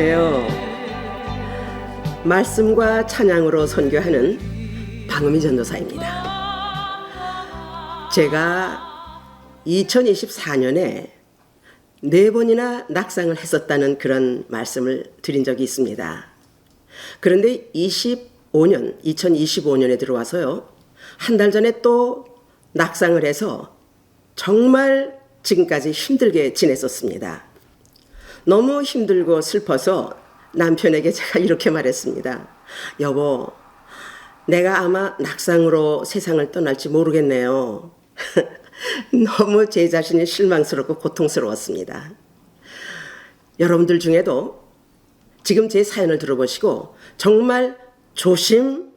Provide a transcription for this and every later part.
안녕하세요. 말씀과 찬양으로 선교하는 방음희 전도사입니다. 제가 2024년에 네 번이나 낙상을 했었다는 그런 말씀을 드린 적이 있습니다. 그런데 25년, 2025년에 들어와서요. 한 달 전에 또 낙상을 해서 정말 지금까지 힘들게 지냈었습니다. 너무 힘들고 슬퍼서 남편에게 제가 이렇게 말했습니다. 여보, 내가 아마 낙상으로 세상을 떠날지 모르겠네요. 너무 제 자신이 실망스럽고 고통스러웠습니다. 여러분들 중에도 지금 제 사연을 들어보시고 정말 조심,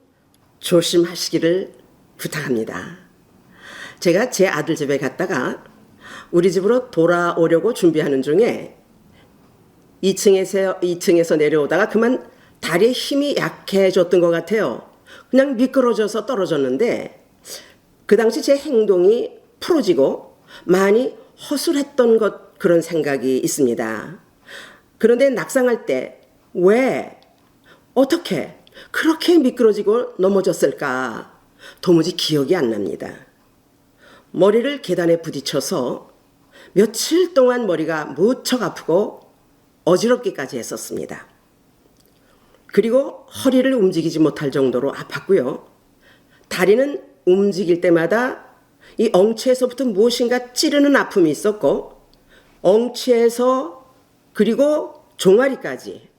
조심하시기를 부탁합니다. 제가 제 아들 집에 갔다가 우리 집으로 돌아오려고 준비하는 중에 2층에서 2층에서 내려오다가 그만 다리에 힘이 약해졌던 것 같아요. 그냥 미끄러져서 떨어졌는데 그 당시 제 행동이 풀어지고 많이 허술했던 것 그런 생각이 있습니다. 그런데 낙상할 때 왜 어떻게 그렇게 미끄러지고 넘어졌을까 도무지 기억이 안 납니다. 머리를 계단에 부딪혀서 며칠 동안 머리가 무척 아프고 어지럽기까지 했었습니다. 그리고 허리를 움직이지 못할 정도로 아팠고요. 다리는 움직일 때마다 이 엉치에서부터 무엇인가 찌르는 아픔이 있었고, 엉치에서 그리고 종아리까지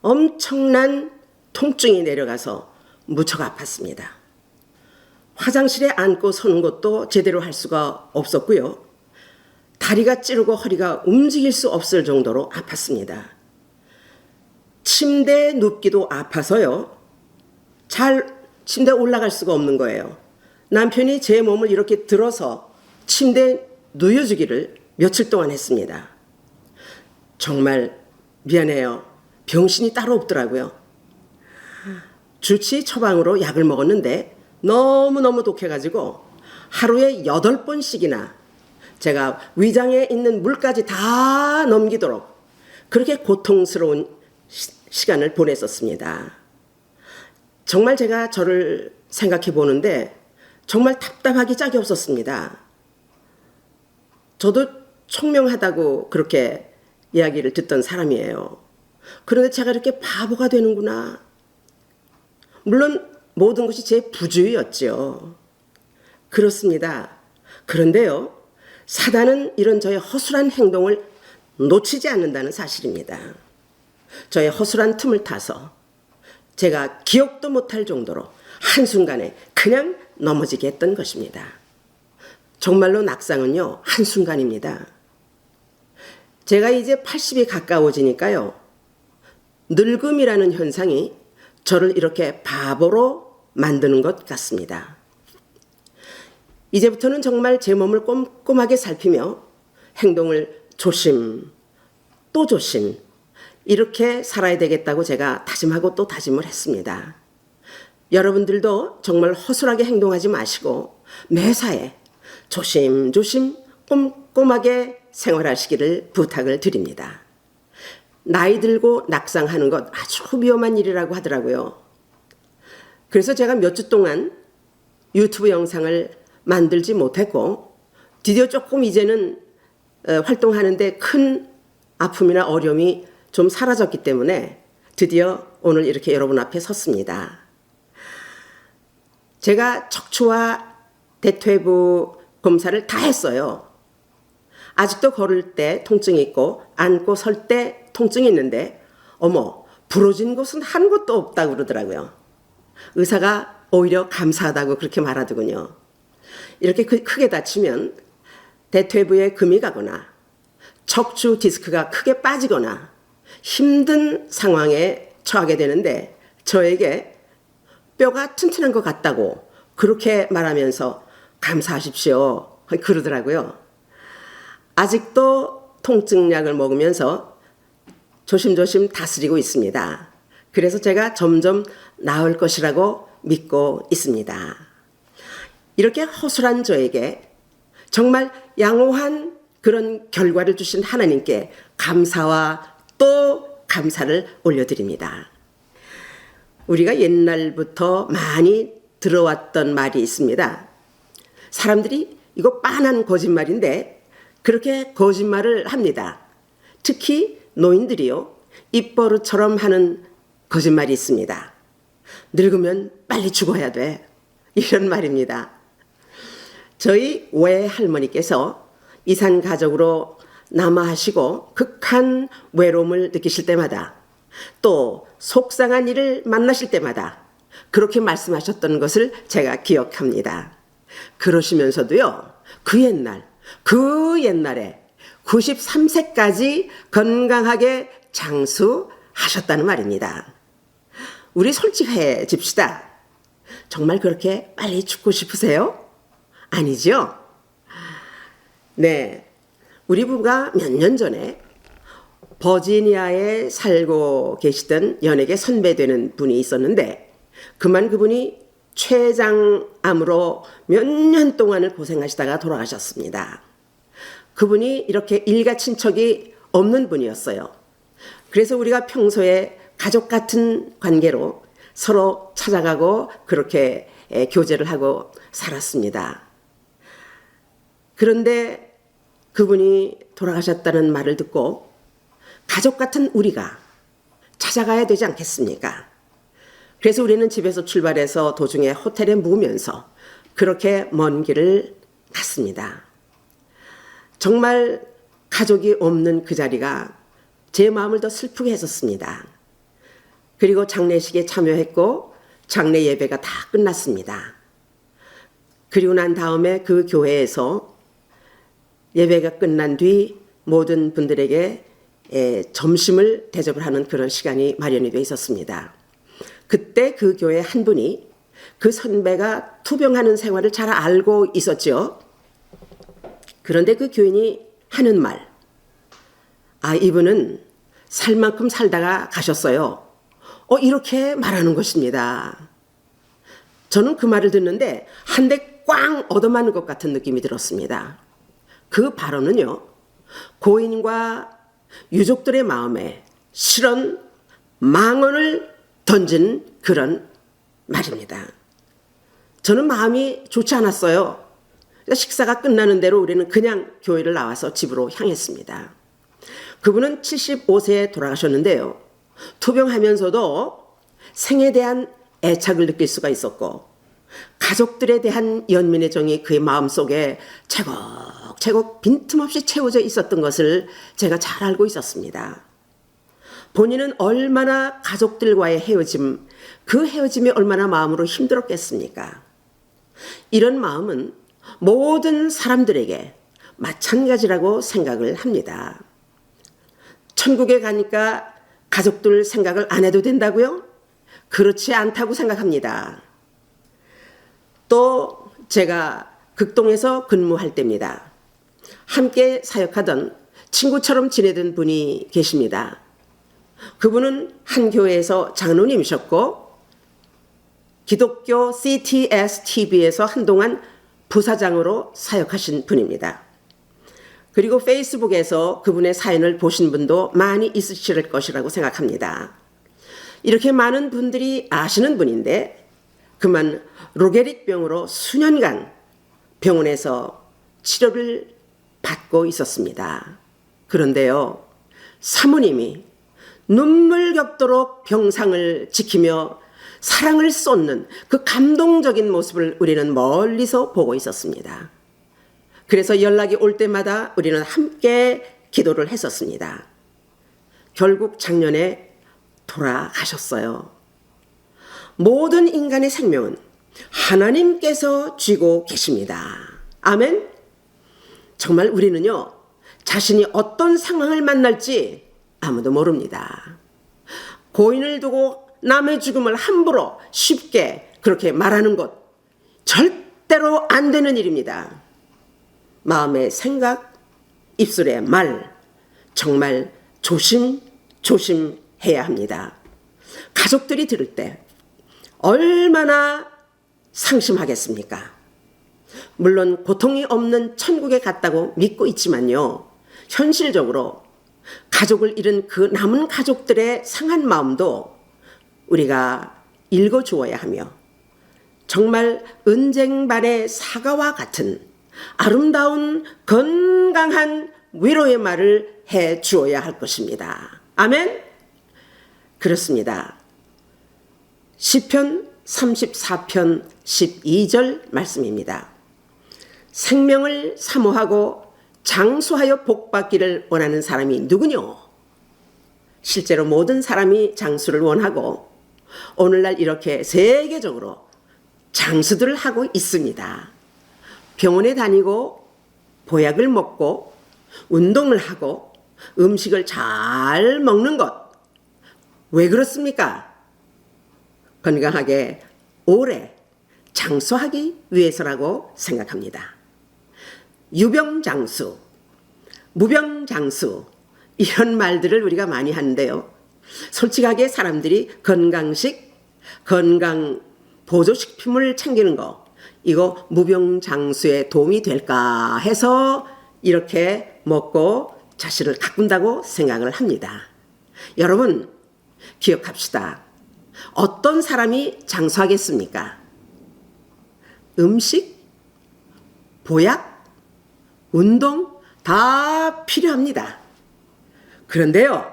엄청난 통증이 내려가서 무척 아팠습니다. 화장실에 앉고 서는 것도 제대로 할 수가 없었고요. 다리가 찌르고 허리가 움직일 수 없을 정도로 아팠습니다. 침대에 눕기도 아파서요. 잘 침대에 올라갈 수가 없는 거예요. 남편이 제 몸을 이렇게 들어서 침대에 누워주기를 며칠 동안 했습니다. 정말 미안해요. 병신이 따로 없더라고요. 주치 처방으로 약을 먹었는데 너무너무 독해가지고 하루에 여덟 번씩이나 제가 위장에 있는 물까지 다 넘기도록 그렇게 고통스러운 시, 간을 보냈었습니다. 정말 제가 저를 생각해 보는데 정말 답답하기 짝이 없었습니다. 저도 총명하다고 그렇게 이야기를 듣던 사람이에요. 그런데 제가 이렇게 바보가 되는구나. 물론 모든 것이 제 부주의였죠. 그렇습니다. 그런데요, 사단은 이런 저의 허술한 행동을 놓치지 않는다는 사실입니다. 저의 허술한 틈을 타서 제가 기억도 못할 정도로 한순간에 그냥 넘어지게 했던 것입니다. 정말로 낙상은요, 한순간입니다. 제가 이제 80이 가까워지니까요, 늙음이라는 현상이 저를 이렇게 바보로 만드는 것 같습니다. 이제부터는 정말 제 몸을 꼼꼼하게 살피며 행동을 조심, 또 조심, 이렇게 살아야 되겠다고 제가 다짐하고 또 다짐을 했습니다. 여러분들도 정말 허술하게 행동하지 마시고 매사에 조심조심 꼼꼼하게 생활하시기를 부탁을 드립니다. 나이 들고 낙상하는 것 아주 위험한 일이라고 하더라고요. 그래서 제가 몇 주 동안 유튜브 영상을 만들지 못했고 드디어 조금 이제는 어, 활동하는데 큰 아픔이나 어려움이 좀 사라졌기 때문에 드디어 오늘 이렇게 여러분 앞에 섰습니다. 제가 척추와 대퇴부 검사를 다 했어요. 아직도 걸을 때 통증이 있고 앉고 설 때 통증이 있는데 어머 부러진 곳은 한 곳도 없다고 그러더라고요. 의사가 오히려 감사하다고 그렇게 말하더군요. 이렇게 크게 다치면 대퇴부에 금이 가거나 척추 디스크가 크게 빠지거나 힘든 상황에 처하게 되는데 저에게 뼈가 튼튼한 것 같다고 그렇게 말하면서 감사하십시오. 그러더라고요. 아직도 통증약을 먹으면서 조심조심 다스리고 있습니다. 그래서 제가 점점 나을 것이라고 믿고 있습니다. 이렇게 허술한 저에게 정말 양호한 그런 결과를 주신 하나님께 감사와 또 감사를 올려드립니다. 우리가 옛날부터 많이 들어왔던 말이 있습니다. 사람들이 이거 빤한 거짓말인데 그렇게 거짓말을 합니다. 특히 노인들이요. 입버릇처럼 하는 거짓말이 있습니다. 늙으면 빨리 죽어야 돼. 이런 말입니다. 저희 외할머니께서 이산 가족으로 남아하시고 극한 외로움을 느끼실 때마다 또 속상한 일을 만나실 때마다 그렇게 말씀하셨던 것을 제가 기억합니다. 그러시면서도요, 그 옛날, 그 옛날에 93세까지 건강하게 장수하셨다는 말입니다. 우리 솔직해집시다. 정말 그렇게 빨리 죽고 싶으세요? 아니죠? 네. 우리 부부가 몇 년 전에 버지니아에 살고 계시던 연예계 선배 되는 분이 있었는데 그만 그분이 췌장암으로 몇 년 동안을 고생하시다가 돌아가셨습니다. 그분이 이렇게 일가 친척이 없는 분이었어요. 그래서 우리가 평소에 가족 같은 관계로 서로 찾아가고 그렇게 에, 교제를 하고 살았습니다. 그런데 그분이 돌아가셨다는 말을 듣고 가족 같은 우리가 찾아가야 되지 않겠습니까? 그래서 우리는 집에서 출발해서 도중에 호텔에 묵으면서 그렇게 먼 길을 갔습니다. 정말 가족이 없는 그 자리가 제 마음을 더 슬프게 했었습니다. 그리고 장례식에 참여했고 장례 예배가 다 끝났습니다. 그리고 난 다음에 그 교회에서 예배가 끝난 뒤 모든 분들에게 에, 점심을 대접을 하는 그런 시간이 마련이 되어 있었습니다. 그때 그 교회 한 분이 그 선배가 투병하는 생활을 잘 알고 있었죠. 그런데 그 교인이 하는 말, 아, 이분은 살 만큼 살다가 가셨어요. 어, 이렇게 말하는 것입니다. 저는 그 말을 듣는데 한 대 꽝 얻어맞는 것 같은 느낌이 들었습니다. 그 발언은요, 고인과 유족들의 마음에 실언, 망언을 던진 그런 말입니다. 저는 마음이 좋지 않았어요. 식사가 끝나는 대로 우리는 그냥 교회를 나와서 집으로 향했습니다. 그분은 75세에 돌아가셨는데요. 투병하면서도 생에 대한 애착을 느낄 수가 있었고 가족들에 대한 연민의 정이 그의 마음속에 차곡차곡 빈틈없이 채워져 있었던 것을 제가 잘 알고 있었습니다. 본인은 얼마나 가족들과의 헤어짐, 그 헤어짐이 얼마나 마음으로 힘들었겠습니까? 이런 마음은 모든 사람들에게 마찬가지라고 생각을 합니다. 천국에 가니까 가족들 생각을 안 해도 된다고요? 그렇지 않다고 생각합니다. 또 제가 극동에서 근무할 때입니다. 함께 사역하던 친구처럼 지내던 분이 계십니다. 그분은 한 교회에서 장로님이셨고 기독교 CTS TV에서 한동안 부사장으로 사역하신 분입니다. 그리고 페이스북에서 그분의 사연을 보신 분도 많이 있으실 것이라고 생각합니다. 이렇게 많은 분들이 아시는 분인데 그만 로게릭병으로 수년간 병원에서 치료를 받고 있었습니다. 그런데요, 사모님이 눈물 겹도록 병상을 지키며 사랑을 쏟는 그 감동적인 모습을 우리는 멀리서 보고 있었습니다. 그래서 연락이 올 때마다 우리는 함께 기도를 했었습니다. 결국 작년에 돌아가셨어요. 모든 인간의 생명은 하나님께서 쥐고 계십니다. 아멘? 정말 우리는요, 자신이 어떤 상황을 만날지 아무도 모릅니다. 고인을 두고 남의 죽음을 함부로 쉽게 그렇게 말하는 것 절대로 안 되는 일입니다. 마음의 생각, 입술의 말, 정말 조심, 조심해야 합니다. 가족들이 들을 때 얼마나 상심하겠습니까? 물론 고통이 없는 천국에 갔다고 믿고 있지만요. 현실적으로 가족을 잃은 그 남은 가족들의 상한 마음도 우리가 읽어 주어야 하며 정말 은쟁반의 사과와 같은 아름다운 건강한 위로의 말을 해 주어야 할 것입니다. 아멘. 그렇습니다. 시편 34편 12절 말씀입니다. 생명을 사모하고 장수하여 복받기를 원하는 사람이 누구뇨? 실제로 모든 사람이 장수를 원하고 오늘날 이렇게 세계적으로 장수들을 하고 있습니다. 병원에 다니고 보약을 먹고 운동을 하고 음식을 잘 먹는 것. 왜 그렇습니까? 건강하게 오래 장수하기 위해서라고 생각합니다. 유병장수, 무병장수, 이런 말들을 우리가 많이 하는데요. 솔직하게 사람들이 건강식, 건강 보조식품을 챙기는 거, 이거 무병장수에 도움이 될까 해서 이렇게 먹고 자신을 가꾼다고 생각을 합니다. 여러분, 기억합시다. 어떤 사람이 장수하겠습니까? 음식, 보약, 운동 다 필요합니다. 그런데요,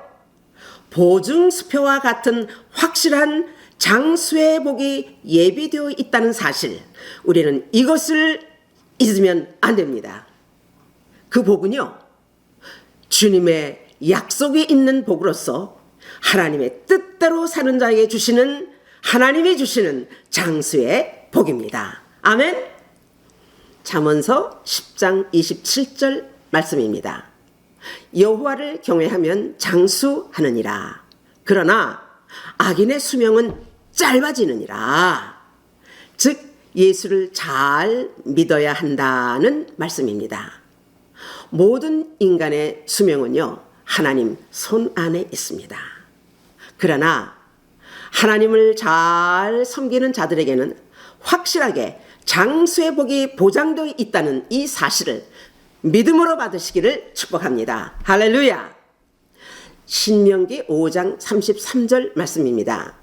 보증수표와 같은 확실한 장수의 복이 예비되어 있다는 사실, 우리는 이것을 잊으면 안 됩니다. 그 복은요, 주님의 약속이 있는 복으로서 하나님의 뜻대로 사는 자에게 주시는 하나님이 주시는 장수의 복입니다. 아멘. 잠언서 10장 27절 말씀입니다. 여호와를 경외하면 장수하느니라. 그러나 악인의 수명은 짧아지느니라. 즉 예수를 잘 믿어야 한다는 말씀입니다. 모든 인간의 수명은요. 하나님 손 안에 있습니다. 그러나 하나님을 잘 섬기는 자들에게는 확실하게 장수의 복이 보장되어 있다는 이 사실을 믿음으로 받으시기를 축복합니다. 할렐루야! 신명기 5장 33절 말씀입니다.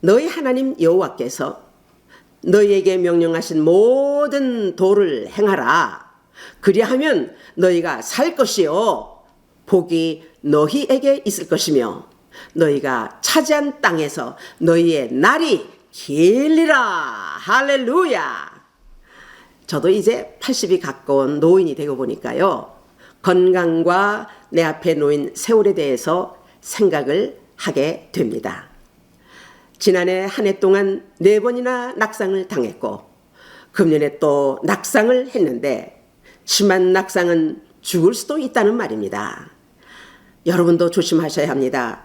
너희 하나님 여호와께서 너희에게 명령하신 모든 도를 행하라. 그리하면 너희가 살 것이요. 복이 너희에게 있을 것이며 너희가 차지한 땅에서 너희의 날이 길리라. 할렐루야. 저도 이제 80이 가까운 노인이 되고 보니까요. 건강과 내 앞에 놓인 세월에 대해서 생각을 하게 됩니다. 지난해 한 해 동안 네 번이나 낙상을 당했고, 금년에 또 낙상을 했는데, 심한 낙상은 죽을 수도 있다는 말입니다. 여러분도 조심하셔야 합니다.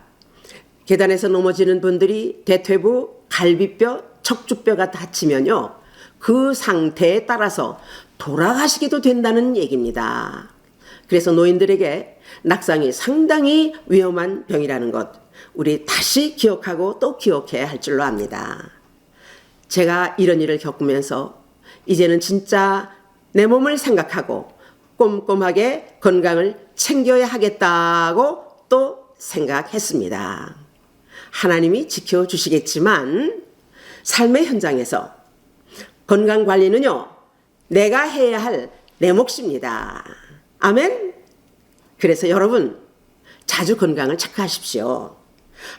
계단에서 넘어지는 분들이 대퇴부, 갈비뼈, 척추뼈가 다치면요. 그 상태에 따라서 돌아가시기도 된다는 얘기입니다. 그래서 노인들에게 낙상이 상당히 위험한 병이라는 것, 우리 다시 기억하고 또 기억해야 할 줄로 압니다. 제가 이런 일을 겪으면서 이제는 진짜 내 몸을 생각하고 꼼꼼하게 건강을 챙겨야 하겠다고 또 생각했습니다. 하나님이 지켜주시겠지만 삶의 현장에서 건강 관리는요, 내가 해야 할 내 몫입니다. 아멘? 그래서 여러분, 자주 건강을 체크하십시오.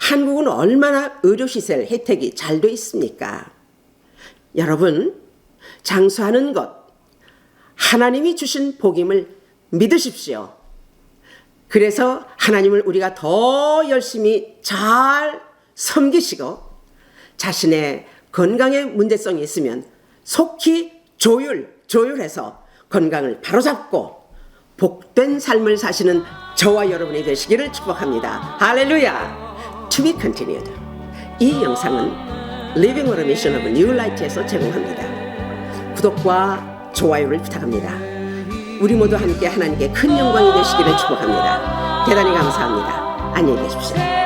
한국은 얼마나 의료시설 혜택이 잘 돼 있습니까? 여러분, 장수하는 것, 하나님이 주신 복임을 믿으십시오. 그래서 하나님을 우리가 더 열심히 잘 섬기시고 자신의 건강에 문제성이 있으면 속히 조율, 조율해서 건강을 바로잡고 복된 삶을 사시는 저와 여러분이 되시기를 축복합니다. 할렐루야! To be continued. 이 영상은 on a Mission of New Light에서 제공합니다. 구독과 좋아요를 부탁합니다. 우리 모두 함께 하나님께 큰 영광이 되시기를 축복합니다. 대단히 감사합니다. 안녕히 계십시오.